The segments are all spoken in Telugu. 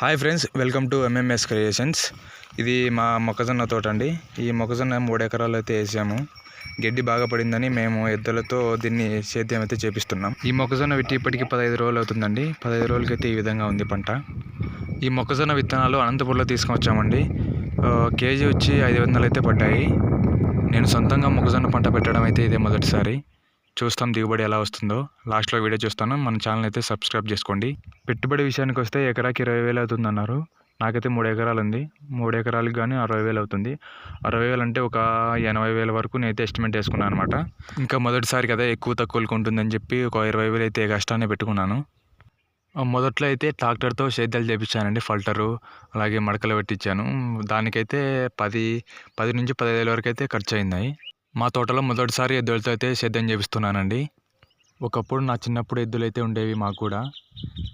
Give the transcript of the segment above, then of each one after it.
Hi friends welcome to MMS creations ఇది మా మొక్కజొన్న తోట అండి ఈ మొక్కజొన్న మూడు ఎకరాలు అయితే వేసాము. గడ్డి బాగా పడిందని మేము ఎద్దులతో దీన్ని సేద్యం అయితే చేపిస్తున్నాం. ఈ మొక్కజొన్న విట్టి ఇప్పటికి పదహైదు రోజులు అవుతుందండి. పదహైదు రోజులకైతే ఈ విధంగా ఉంది పంట. ఈ మొక్కజొన్న విత్తనాలు అనంతపూర్లో తీసుకొచ్చామండి కేజీ వచ్చి ఐదు వందలు అయితే పడ్డాయి. నేను సొంతంగా మొక్కజొన్న పంట పెట్టడం అయితే ఇదే మొదటిసారి. చూస్తాం దిగుబడి ఎలా వస్తుందో. లాస్ట్లో వీడియో చూస్తాను. మన ఛానల్ అయితే సబ్స్క్రైబ్ చేసుకోండి. పెట్టుబడి విషయానికి వస్తే ఎకరాకి ఇరవై వేలు అవుతుంది అన్నారు నాకైతే మూడు ఎకరాలు ఉంది. మూడు ఎకరాలకు కానీ అరవై వేలు అవుతుంది. అరవై వేలు అంటే ఒక ఎనభై వేల వరకు నేనైతే ఎస్టిమేట్ వేసుకున్నాను అనమాట. ఇంకా మొదటిసారి కదా ఎక్కువ తక్కువలకు ఉంటుందని చెప్పి ఒక ఇరవై వేలు అయితే కష్టాన్ని పెట్టుకున్నాను. మొదట్లో అయితే ట్రాక్టర్తో సేద్యాలు చేపించానండి ఫల్టరు అలాగే మడకలు పెట్టించాను. దానికైతే పది పది నుంచి పదిహేను వరకు అయితే ఖర్చు అయింది మా తోటలో మొదటిసారి ఎద్దులతో అయితే సేద్యం చేపిస్తున్నానండి. ఒకప్పుడు నా చిన్నప్పుడు ఎద్దులు అయితే ఉండేవి మాకు కూడా.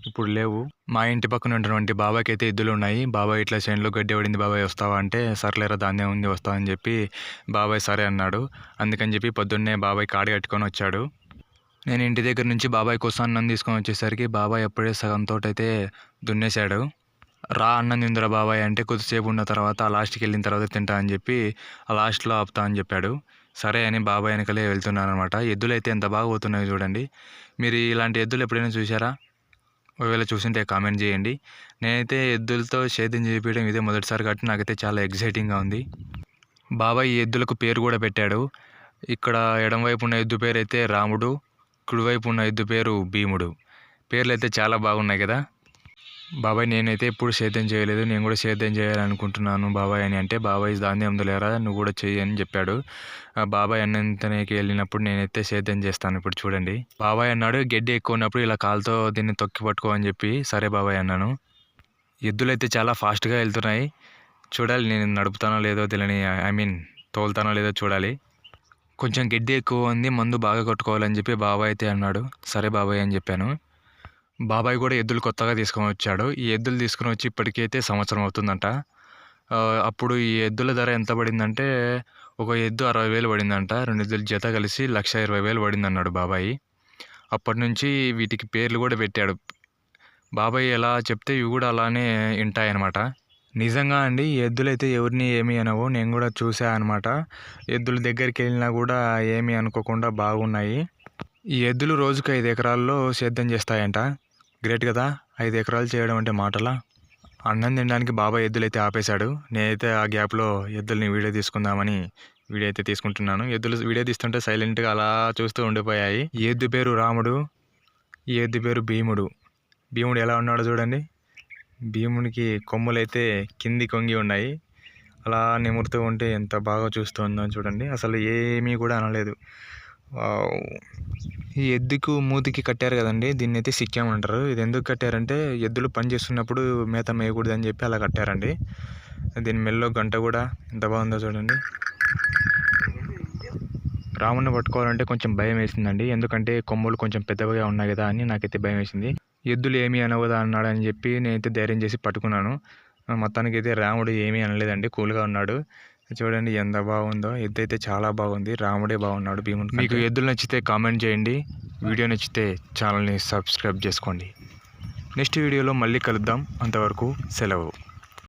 ఇప్పుడు లేవు. మా ఇంటి పక్కన ఉన్నటువంటి బాబాయ్కి అయితే ఎద్దులు ఉన్నాయి బాబాయ్ ఇట్లా చేనులో గడ్డి పడింది బాబాయ్ వస్తావా? అంటే సర్లేరా ధాన్యం ఉంది వస్తావా అని చెప్పి బాబాయ్ సరే అన్నాడు. అందుకని చెప్పి పొద్దున్నే బాబాయ్ కాడి కట్టుకొని వచ్చాడు. నేను ఇంటి దగ్గర నుంచి బాబాయ్ కోసం అన్నం తీసుకొని వచ్చేసరికి బాబాయ్ అప్పుడే సగం తోట అయితే దున్నేశాడు. రా అన్నం తిందిరా బాబాయ్ అంటే కొద్దిసేపు ఉన్న తర్వాత ఆ లాస్ట్కి వెళ్ళిన తర్వాత తింటా అని చెప్పి ఆ లాస్ట్లో ఆపుతా అని చెప్పాడు. సరే అని బాబాయ్ వెనకలే వెళ్తున్నాను అనమాట ఎద్దులు అయితే ఎంత బాగా పోతున్నాయో చూడండి. మీరు ఇలాంటి ఎద్దులు ఎప్పుడైనా చూసారా ఒకవేళ చూసింటే కామెంట్ చేయండి. నేనైతే ఎద్దులతో సేద్యం చేయడం ఇదే మొదటిసారి కాబట్టి నాకైతే చాలా ఎగ్జైటింగ్గా ఉంది. బాబాయ్ ఈ ఎద్దులకు పేరు కూడా పెట్టాడు. ఇక్కడ ఎడంవైపు ఉన్న ఎద్దు పేరు అయితే రాముడు కుడివైపు ఉన్న ఎద్దు పేరు భీముడు. పేర్లు అయితే చాలా బాగున్నాయి కదా. బాబాయ్ నేనైతే ఎప్పుడు సేద్యం చేయలేదు. నేను కూడా సేద్యం చేయాలనుకుంటున్నాను బాబాయ్ అని. అంటే బాబాయ్ ధాన్యం లేరా? నువ్వు కూడా చెయ్యి అని చెప్పాడు. ఆ బాబాయ్ అన్నంతనేకి వెళ్ళినప్పుడు నేనైతే సేద్యం చేస్తాను ఇప్పుడు చూడండి. బాబాయ్ అన్నాడు గడ్డి ఎక్కువ ఉన్నప్పుడు ఇలా కాలుతో దీన్ని తొక్కి పట్టుకో అని చెప్పి. సరే బాబాయ్ అన్నాను. ఎద్దులైతే చాలా ఫాస్ట్గా వెళ్తున్నాయి. చూడాలి నేను నడుపుతానో లేదో తెలియని ఐ మీన్ తోలుతానో లేదో చూడాలి. కొంచెం గడ్డి ఎక్కువ ఉంది మందు బాగా కొట్టుకోవాలని చెప్పి బాబాయ్ అయితే అన్నాడు. సరే బాబాయ్ అని చెప్పాను. బాబాయ్ కూడా ఎద్దులు కొత్తగా తీసుకొని వచ్చాడు. ఈ ఎద్దులు తీసుకుని వచ్చి ఇప్పటికైతే సంవత్సరం అవుతుందంట. అప్పుడు ఈ ఎద్దుల ధర ఎంత పడిందంటే ఒక ఎద్దు అరవై వేలు పడిందంట. రెండు ఎద్దుల జత కలిసి లక్ష ఇరవై వేలు పడింది అన్నాడు బాబాయి. అప్పటి నుంచి వీటికి పేర్లు కూడా పెట్టాడు. బాబాయ్ ఎలా చెప్తే ఇవి కూడా అలానే వింటాయన్నమాట నిజంగా అండి ఈ ఎవరిని ఏమీ అనవు. నేను కూడా చూసా అనమాట ఎద్దుల దగ్గరికి వెళ్ళినా కూడా ఏమీ అనుకోకుండా బాగున్నాయి. ఈ ఎద్దులు రోజుకు ఐదు ఎకరాల్లో సేద్యం చేస్తాయంట. గ్రేట్ కదా ఐదు ఎకరాలు చేయడం అంటే మాటలా? అన్నం తినడానికి బాబాయ్ ఎద్దులైతే ఆపేశాడు. నేనైతే ఆ గ్యాప్లో ఎద్దుల్ని వీడియో తీసుకుందామని వీడియో అయితే తీసుకుంటున్నాను. ఎద్దులు వీడియో తీస్తుంటే సైలెంట్గా అలా చూస్తూ ఉండిపోయాయి. ఈ ఎద్దు పేరు రాముడు ఈ ఎద్దు పేరు భీముడు. భీముడు ఎలా ఉన్నాడో చూడండి. భీమునికి కొమ్ములైతే కింది కొంగి ఉన్నాయి. అలా నిమురుతూ ఉంటే ఎంత బాగా చూస్తుందో చూడండి. అసలు ఏమీ కూడా అనలేదు. ఈ ఎద్దుకు మూతికి కట్టారు కదండి దీన్ని అయితే సిక్కాం అంటారు. ఇది ఎందుకు కట్టారంటే ఎద్దులు పని చేస్తున్నప్పుడు మేత మేయకూడదు అని చెప్పి అలా కట్టారండి. దీని మెల్లో గంట కూడా ఎంత బాగుందో చూడండి. రాముని పట్టుకోవాలంటే కొంచెం భయం వేసిందండి. ఎందుకంటే కొమ్ములు కొంచెం పెద్దవిగా ఉన్నాయి కదా అని నాకైతే భయం వేసింది. ఎద్దులు ఏమీ అనవదా అన్నాడు అని చెప్పి నేనైతే ధైర్యం చేసి పట్టుకున్నాను. మొత్తానికి అయితే రాముడు ఏమీ అనలేదండి కూల్గా ఉన్నాడు. చూడండి ఎంత బాగుందో. ఎద్దు అయితే చాలా బాగుంది. రాముడే బాగున్నాడు. భీముడు మీకు ఎద్దులు నచ్చితే కామెంట్ చేయండి. వీడియో నచ్చితే ఛానల్ని సబ్స్క్రైబ్ చేసుకోండి. నెక్స్ట్ వీడియోలో మళ్ళీ కలుద్దాం. అంతవరకు సెలవు.